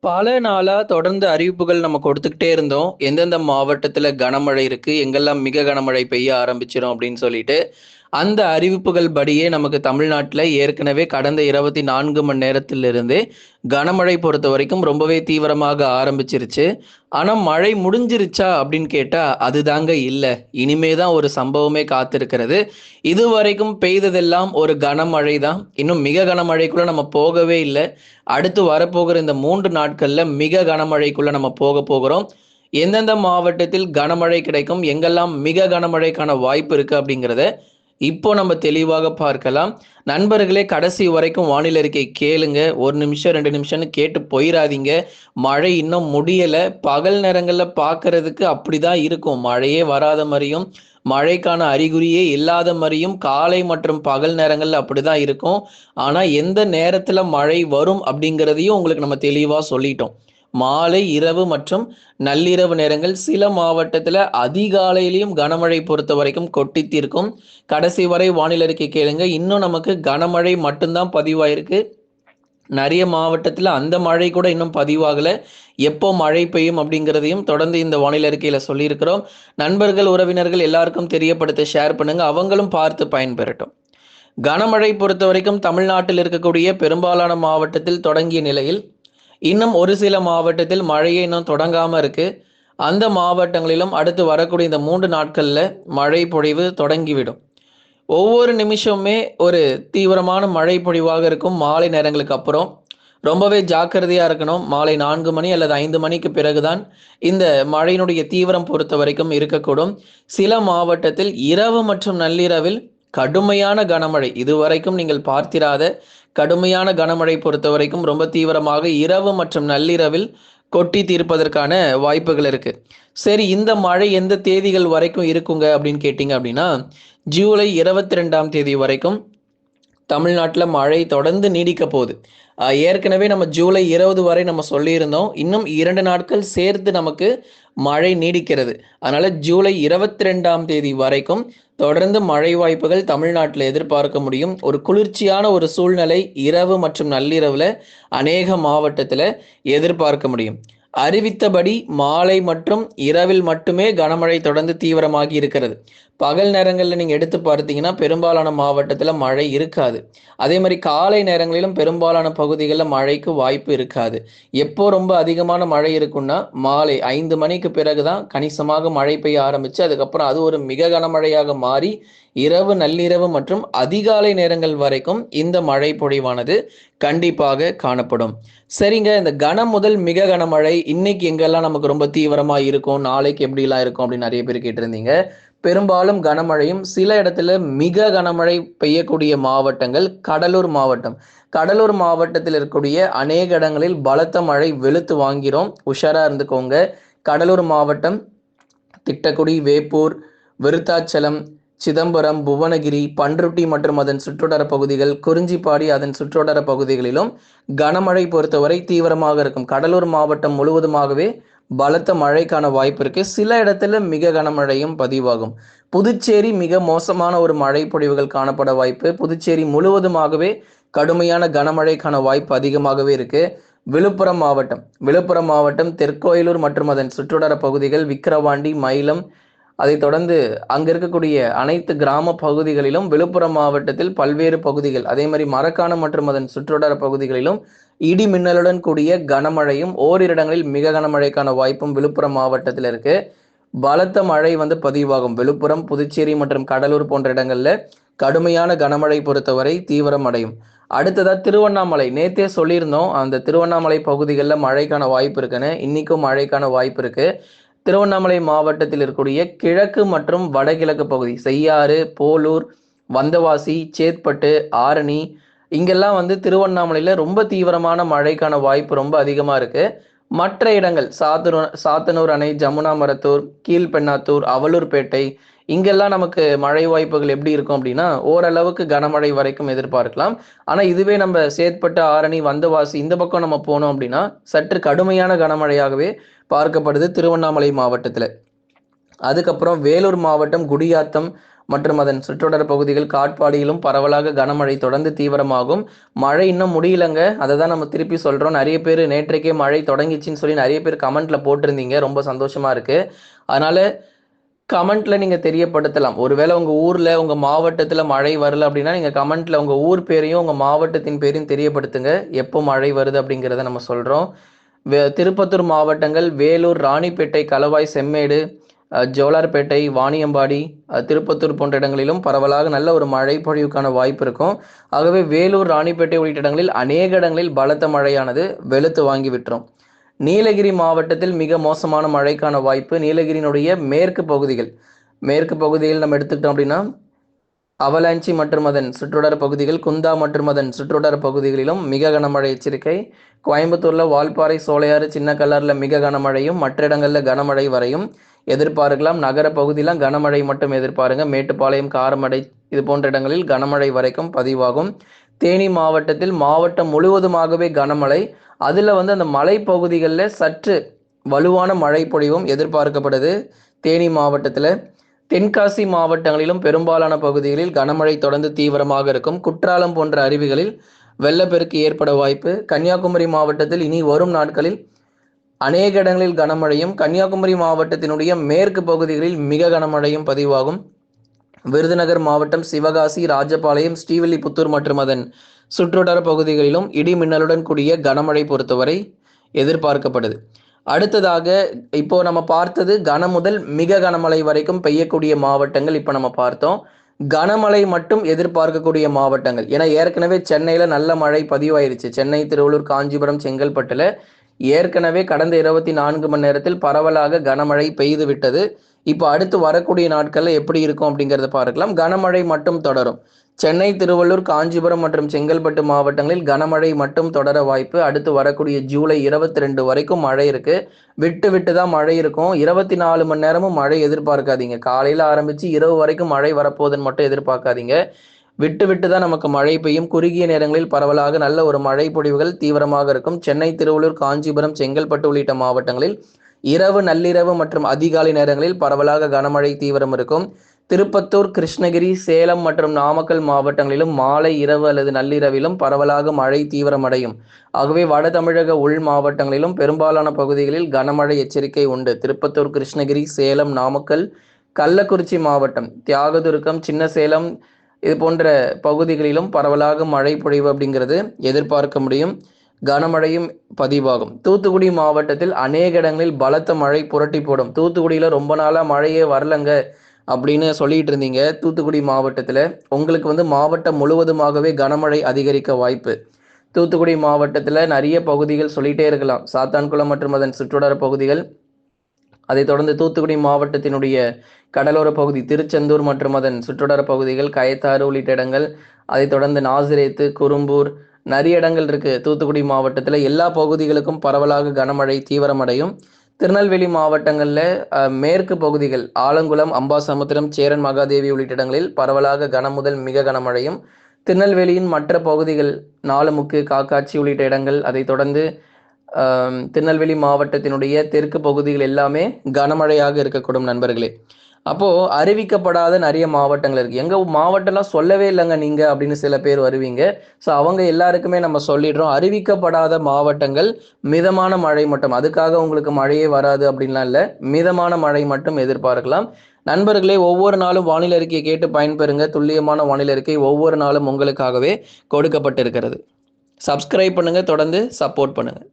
பல நாளா தொடர்ந்து அறிவிப்புகள் நம்ம கொடுத்துக்கிட்டே இருந்தோம். எந்தெந்த மாவட்டத்துல கனமழை இருக்கு, எங்கெல்லாம் மிக கனமழை பெய்ய ஆரம்பிச்சிடும் அப்படின்னு சொல்லிட்டு. அந்த அறிவிப்புகள் படியே நமக்கு தமிழ்நாட்டில் ஏற்கனவே கடந்த 24 மணி நேரத்திலிருந்தே கனமழை பொறுத்த வரைக்கும் ரொம்பவே தீவிரமாக ஆரம்பிச்சிருச்சு. ஆனால் மழை முடிஞ்சிருச்சா அப்படின்னு கேட்டால் அதுதாங்க இல்லை இனிமே தான் ஒரு சம்பவமே காத்திருக்கிறது. இதுவரைக்கும் பெய்ததெல்லாம் ஒரு கனமழை தான். இன்னும் மிக கனமழைக்குள்ளே நம்ம போகவே இல்லை அடுத்து வரப்போகிற இந்த மூன்று நாட்களில் மிக கனமழைக்குள்ளே நம்ம போக போகிறோம். எந்தெந்த மாவட்டத்தில் கனமழை கிடைக்கும், எங்கெல்லாம் மிக கனமழைக்கான வாய்ப்பு இருக்குது அப்படிங்கிறத, இப்போ நம்ம தெளிவாக பார்க்கலாம். நண்பர்களே கடைசி வரைக்கும் வானிலை இருக்கை கேளுங்க. ஒரு நிமிஷம், ரெண்டு நிமிஷம்னு கேட்டு போயிடாதீங்க மழை இன்னும் முடியல. பகல் நேரங்கள்ல பார்க்கறதுக்கு அப்படிதான் இருக்கும். மழையே வராத மாதிரியும் மழைக்கான அறிகுறியே இல்லாத மாதிரியும் காலை மற்றும் பகல் நேரங்கள்ல அப்படிதான் இருக்கும். ஆனா எந்த நேரத்துல மழை வரும் அப்படிங்கிறதையும் உங்களுக்கு நம்ம தெளிவா சொல்லிட்டோம். மாலை, இரவு மற்றும் நள்ளிரவு நேரங்கள் சில மாவட்டத்தில் அதிகாலையிலையும் கனமழை பொறுத்தவரைக்கும் கொட்டி தீர்க்கும். கடைசி வரை வானிலை அறிக்கை கேளுங்க. இன்னும் நமக்கு கனமழை மட்டும்தான் பதிவாயிருக்கு. நிறைய மாவட்டத்தில் அந்த மழை கூட இன்னும் பதிவாகல. எப்போ மழை பெய்யும் அப்படிங்கிறதையும் தொடர்ந்து இந்த வானிலை அறிக்கையில சொல்லியிருக்கிறோம். நண்பர்கள், உறவினர்கள் எல்லாருக்கும் தெரியப்படுத்த ஷேர் பண்ணுங்க. அவங்களும் பார்த்து பயன்பெறட்டும். கனமழை பொறுத்த வரைக்கும் தமிழ்நாட்டில் இருக்கக்கூடிய பெரும்பாலான மாவட்டத்தில் தொடங்கிய நிலையில், இன்னும் ஒரு சில மாவட்டத்தில் மழையை இன்னும் தொடங்காம இருக்கு. அந்த மாவட்டங்களிலும் அடுத்து வரக்கூடிய இந்த மூன்று நாட்கள்ல மழை பொழிவு தொடங்கிவிடும். ஒவ்வொரு நிமிஷமுமே ஒரு தீவிரமான மழை பொழிவாக இருக்கும் மாலை நேரங்களுக்கு அப்புறம். ரொம்பவே ஜாக்கிரதையா இருக்கணும். மாலை நான்கு மணி அல்லது ஐந்து மணிக்கு பிறகு தான் இந்த மழையினுடைய தீவிரம் பொறுத்த வரைக்கும் இருக்கக்கூடும். சில மாவட்டத்தில் இரவு மற்றும் நள்ளிரவில் கடுமையான கனமழை. இதுவரைக்கும் நீங்கள் பார்த்திராத கடுமையான கனமழை பொறுத்த வரைக்கும் ரொம்ப தீவிரமாக இரவு மற்றும் நள்ளிரவில் கொட்டி தீர்ப்பதற்கான வாய்ப்புகள் இருக்கு. சரி இந்த மழை எந்த தேதிகள் வரைக்கும் இருக்குங்க அப்படின்னு கேட்டீங்க அப்படின்னா, ஜூலை 22ஆம் தேதி வரைக்கும் தமிழ்நாட்டில் மழை தொடர்ந்து நீடிக்க போகுது. ஏற்கனவே நம்ம ஜூலை 20 வரை நம்ம சொல்லியிருந்தோம். இன்னும் இரண்டு நாட்கள் சேர்த்து நமக்கு மழை நீடிக்கிறது. அதனால ஜூலை 22ஆம் தேதி வரைக்கும் தொடர்ந்து மழை வாய்ப்புகள் தமிழ்நாட்டில் எதிர்பார்க்க முடியும். ஒரு குளிர்ச்சியான ஒரு சூழ்நிலை இரவு மற்றும் நள்ளிரவுல அநேக மாவட்டத்துல எதிர்பார்க்க முடியும். அறிவித்தபடி மாலை மற்றும் இரவில் மட்டுமே கனமழை தொடர்ந்து தீவிரமாகி இருக்கிறது. பகல் நேரங்களில் நீங்கள் எடுத்து பார்த்தீங்கன்னா, பெரும்பாலான மாவட்டத்தில் மழை இருக்காது. அதே மாதிரி காலை நேரங்களிலும் பெரும்பாலான பகுதிகளில் மழைக்கு வாய்ப்பு இருக்காது. எப்போ ரொம்ப அதிகமான மழை இருக்கும்னா, மாலை ஐந்து மணிக்கு பிறகு தான் கணிசமாக மழை பெய்ய ஆரம்பிச்சு, அதுக்கப்புறம் அது ஒரு மிக கனமழையாக மாறி, இரவு, நள்ளிரவு மற்றும் அதிகாலை நேரங்கள் வரைக்கும் இந்த மழை பொழிவானது கண்டிப்பாக காணப்படும். சரிங்க இந்த கனம் முதல் மிக கனமழை இன்னைக்கு எங்கெல்லாம் நமக்கு ரொம்ப தீவிரமா இருக்கும், நாளைக்கு எப்படிலாம் இருக்கும் அப்படின்னு நிறைய பேர் கேட்டிருந்தீங்க. பெரும்பாலும் கனமழையும், சில இடத்துல மிக கனமழை பெய்யக்கூடிய மாவட்டங்கள் கடலூர் மாவட்டம். கடலூர் மாவட்டத்தில் இருக்கக்கூடிய அநேக இடங்களில் பலத்த மழை வெளுத்து வாங்கிறோம் உஷாரா இருந்துக்கோங்க. கடலூர் மாவட்டம், திட்டக்குடி, வேப்பூர், விருத்தாச்சலம், சிதம்பரம், புவனகிரி, பண்ருட்டி மற்றும் அதன் சுற்றுவட்டார பகுதிகள், குறிஞ்சிப்பாடி அதன் சுற்றுவட்டார பகுதிகளிலும் கனமழை பொறுத்தவரை தீவிரமாக இருக்கும். கடலூர் மாவட்டம் முழுவதுமாகவே பலத்த மழைக்கான வாய்ப்பு இருக்கு. சில இடத்துல மிக கனமழையும் பதிவாகும். புதுச்சேரி மிக மோசமான ஒரு மழை பொழிவுகள் காணப்பட வாய்ப்பு. புதுச்சேரி முழுவதுமாகவே கடுமையான கனமழைக்கான வாய்ப்பு அதிகமாகவே இருக்கு. விழுப்புரம் மாவட்டம் விழுப்புரம் மாவட்டம் தெற்கோயிலூர் மற்றும் அதன் சுற்றுவட்டார பகுதிகள், விக்கிரவாண்டி, மயிலம் அதைத் தொடர்ந்து அங்க இருக்கக்கூடிய அனைத்து கிராம பகுதிகளிலும் விழுப்புரம் மாவட்டத்தில் பல்வேறு பகுதிகள், அதே மாதிரி மரக்காணம் மற்றும் அதன் சுற்றுவட்டார பகுதிகளிலும் இடி மின்னலுடன் கூடிய கனமழையும், ஓரிரு இடங்களில் மிக கனமழைக்கான வாய்ப்பும் விழுப்புரம் மாவட்டத்தில் இருக்கு. பலத்த மழை வந்து பதிவாகும். விழுப்புரம், புதுச்சேரி மற்றும் கடலூர் போன்ற இடங்கள்ல கடுமையான கனமழை பொறுத்தவரை தீவிரம் அடையும். அடுத்ததா திருவண்ணாமலை. நேத்தே சொல்லியிருந்தோம். அந்த திருவண்ணாமலை பகுதிகளில் மழைக்கான வாய்ப்பு இருக்குன்னு. இன்னைக்கும் மழைக்கான வாய்ப்பு இருக்கு. திருவண்ணாமலை மாவட்டத்தில் இருக்கக்கூடிய கிழக்கு மற்றும் வடகிழக்கு பகுதி செய்யாறு, போலூர், வந்தவாசி, சேத்பட்டு, ஆரணி இங்கெல்லாம் வந்து திருவண்ணாமலையில் ரொம்ப தீவிரமான மழைக்கான வாய்ப்பு ரொம்ப அதிகமாக இருக்கு. மற்ற இடங்கள் சாத்தனூர் சாத்தனூர் அணை, ஜமுனா மரத்தூர், கீழ்பெண்ணாத்தூர், அவலூர்பேட்டை இங்கெல்லாம் நமக்கு மழை வாய்ப்புகள் எப்படி இருக்கும் அப்படின்னா, ஓரளவுக்கு கனமழை வரைக்கும் எதிர்பார்க்கலாம். ஆனால் இதுவே நம்ம சேத்பட்டு, ஆரணி, வந்தவாசி இந்த பக்கம் நம்ம போனோம் அப்படின்னா, சற்று கடுமையான கனமழையாகவே பார்க்கப்படுது திருவண்ணாமலை மாவட்டத்தில். அதுக்கப்புறம் வேலூர் மாவட்டம், குடியாத்தம், மற்றும் அதன் சுற்றுவட்டார பகுதிகள் காட்பாடியிலும் பரவலாக கனமழை தொடர்ந்து தீவிரமாகும். மழை இன்னும் முடியலங்க. அதை தான் நம்ம திருப்பி சொல்கிறோம் நிறைய பேர் நேற்றைக்கே மழை தொடங்கிச்சின்னு சொல்லி நிறைய பேர் கமெண்ட்டில் போட்டிருந்தீங்க. ரொம்ப சந்தோஷமாக இருக்குது அதனால் கமெண்ட்ல நீங்கள் தெரியப்படுத்தலாம். ஒருவேளை உங்கள் ஊரில் உங்கள் மாவட்டத்தில் மழை வரல அப்படின்னா நீங்கள் கமெண்ட்ல உங்கள் ஊர் பேரையும் உங்கள் மாவட்டத்தின் பேரையும் தெரியப்படுத்துங்க. எப்போ மழை வருது அப்படிங்கிறத நம்ம சொல்கிறோம் திருப்பத்தூர் மாவட்டங்கள் வேலூர் ராணிப்பேட்டை களவாய் செம்மேடு ஜோலார்பேட்டை வாணியம்பாடி திருப்பத்தூர் போன்ற இடங்களிலும் பரவலாக நல்ல ஒரு மழை பொழிவுக்கான வாய்ப்பு இருக்கும். ஆகவே வேலூர் ராணிப்பேட்டை உள்ளிட்ட இடங்களில் அநேக இடங்களில் பலத்த மழையானது வெளுத்து வாங்கி விட்டுரும். நீலகிரி மாவட்டத்தில் மிக மோசமான மழைக்கான வாய்ப்பு நீலகிரியினுடைய மேற்கு பகுதிகள். மேற்கு பகுதியில் நம்ம எடுத்துக்கிட்டோம் அப்படின்னா அவலாஞ்சி மற்றும் அதன் சுற்றுடர் பகுதிகள் குந்தா மற்றும் அதன் சுற்றுடர் பகுதிகளிலும் மிக கனமழை எச்சரிக்கை. கோயம்புத்தூர்ல வால்பாறை சோலையாறு சின்ன கல்லர்ல மிக கனமழையும் மற்ற இடங்கள்ல கனமழை வரையும் எதிர்பார்க்கலாம். நகர பகுதியெல்லாம் கனமழை மட்டும் எதிர்பாருங்க. மேட்டுப்பாளையம் காரமடை இது போன்ற இடங்களில் கனமழை வரைக்கும் பதிவாகும். தேனி மாவட்டத்தில் மாவட்டம் முழுவதுமாகவே கனமழை. அதில் வந்து அந்த மலை பகுதிகளில் சற்று வலுவான மழை பொழிவும் எதிர்பார்க்கப்படுது. தேனி மாவட்டத்தில் தென்காசி மாவட்டங்களிலும் பெரும்பாலான பகுதிகளில் கனமழை தொடர்ந்து தீவிரமாக இருக்கும். குற்றாலம் போன்ற அருவிகளில் வெள்ளப்பெருக்கு ஏற்பட வாய்ப்பு. கன்னியாகுமரி மாவட்டத்தில் இனி வரும் நாட்களில் அநேக இடங்களில் கனமழையும் கன்னியாகுமரி மாவட்டத்தினுடைய மேற்கு பகுதிகளில் மிக கனமழையும் பதிவாகும். விருதுநகர் மாவட்டம் சிவகாசி ராஜபாளையம் ஸ்ரீவில்லிபுத்தூர் மற்றும் அதன் சுற்றுவட்டார பகுதிகளிலும் இடி மின்னலுடன் கூடிய கனமழை பொறுத்தவரை எதிர்பார்க்கப்படுது. அடுத்ததாக இப்போ நம்ம பார்த்தது கன முதல் மிக கனமழை வரைக்கும் பெய்யக்கூடிய மாவட்டங்கள் இப்போ நம்ம பார்த்தோம். கனமழை மட்டும் எதிர்பார்க்கக்கூடிய மாவட்டங்கள். ஏன்னா ஏற்கனவே சென்னையில் நல்ல மழை பதிவாயிருச்சு. சென்னை திருவள்ளூர் காஞ்சிபுரம் செங்கல்பட்டுல ஏற்கனவே கடந்த இருபத்தி நான்கு மணி நேரத்தில் பரவலாக கனமழை பெய்து விட்டது. இப்போ அடுத்து வரக்கூடிய நாட்களில் எப்படி இருக்கும் அப்படிங்கிறத பார்க்கலாம். கனமழை மட்டும் தொடரும். சென்னை திருவள்ளூர் காஞ்சிபுரம் மற்றும் செங்கல்பட்டு மாவட்டங்களில் கனமழை மட்டும் தொடர வாய்ப்பு. அடுத்து வரக்கூடிய ஜூலை இருபத்தி ரெண்டு வரைக்கும் மழை இருக்கு. விட்டு விட்டு தான் மழை இருக்கும். இருபத்தி நாலு மணி நேரமும் மழை எதிர்பார்க்காதீங்க. காலையில ஆரம்பிச்சு இரவு வரைக்கும் மழை வரப்போகுதுன்னு மட்டும் எதிர்பார்க்காதீங்க. விட்டு விட்டு தான் நமக்கு மழை பெய்யும். குறுகிய நேரங்களில் பரவலாக நல்ல ஒரு மழை பொழிவுகள் தீவிரமாக இருக்கும். சென்னை திருவள்ளூர் காஞ்சிபுரம் செங்கல்பட்டு உள்ளிட்ட மாவட்டங்களில் இரவு நள்ளிரவு மற்றும் அதிகாலை நேரங்களில் பரவலாக கனமழை தீவிரம் இருக்கும். திருப்பத்தூர் கிருஷ்ணகிரி சேலம் மற்றும் நாமக்கல் மாவட்டங்களிலும் மாலை இரவு அல்லது நள்ளிரவிலும் பரவலாக மழை தீவிரமடையும். ஆகவே வட தமிழக உள் மாவட்டங்களிலும் பெரும்பாலான பகுதிகளில் கனமழை எச்சரிக்கை உண்டு. திருப்பத்தூர் கிருஷ்ணகிரி சேலம் நாமக்கல் கள்ளக்குறிச்சி மாவட்டம் தியாகதுருக்கம் சின்ன சேலம் இது போன்ற பகுதிகளிலும் பரவலாக மழை பொழிவு அப்படிங்கிறது எதிர்பார்க்க முடியும். கனமழையும் பதிவாகும். தூத்துக்குடி மாவட்டத்தில் அநேக இடங்களில் பலத்த மழை புரட்டி போடும் தூத்துக்குடியில் ரொம்ப நாளாக மழையே வரலங்க. அப்படின்னு சொல்லிட்டு இருந்தீங்க தூத்துக்குடி மாவட்டத்தில் உங்களுக்கு வந்து மாவட்டம் முழுவதுமாகவே கனமழை அதிகரிக்க வாய்ப்பு. தூத்துக்குடி மாவட்டத்தில் நிறைய பகுதிகள் சொல்லிட்டே இருக்கலாம். சாத்தான்குளம் மற்றும் அதன் சுற்றுவட்டார பகுதிகள். அதைத் தொடர்ந்து தூத்துக்குடி மாவட்டத்தினுடைய கடலோர பகுதி திருச்செந்தூர் மற்றும் அதன் சுற்றுவட்டார பகுதிகள் கயத்தாறு உள்ளிட்ட இடங்கள் அதைத் தொடர்ந்து நாசிரேத்து குறும்பூர் நிறைய இடங்கள் இருக்கு. தூத்துக்குடி மாவட்டத்தில் எல்லா பகுதிகளுக்கும் பரவலாக கனமழை தீவிரமடையும். திருநெல்வேலி மாவட்டங்களில் மேற்கு பகுதிகள் ஆலங்குளம் அம்பாசமுத்திரம் சேரன் மகாதேவி உள்ளிட்ட இடங்களில் பரவலாக கனமுதல் மிக கனமழையும் திருநெல்வேலியின் மற்ற பகுதிகள் நாலுமுக்கு காக்காட்சி உள்ளிட்ட இடங்கள் அதைத் தொடர்ந்து திருநெல்வேலி மாவட்டத்தினுடைய தெற்கு பகுதிகள் எல்லாமே கனமழையாக இருக்கக்கூடும் நண்பர்களே. அப்போது அறிவிக்கப்படாத நிறைய மாவட்டங்கள் இருக்குது எங்கள் மாவட்டம்லாம் சொல்லவே இல்லைங்க நீங்கள் அப்படின்னு சில பேர் வருவீங்க. ஸோ அவங்க எல்லாருக்குமே நம்ம சொல்லிடுறோம். அறிவிக்கப்படாத மாவட்டங்கள் மிதமான மழை மட்டும். அதுக்காக உங்களுக்கு மழையே வராது அப்படின்லாம் இல்லை. மிதமான மழை மட்டும் எதிர்பார்க்கலாம். நண்பர்களே ஒவ்வொரு நாளும் வானிலை அறிக்கையை கேட்டு பயன்பெறுங்க. துல்லியமான வானிலை அறிக்கை ஒவ்வொரு நாளும் உங்களுக்காகவே கொடுக்கப்பட்டிருக்கிறது. சப்ஸ்கிரைப் பண்ணுங்கள் தொடர்ந்து சப்போர்ட் பண்ணுங்கள்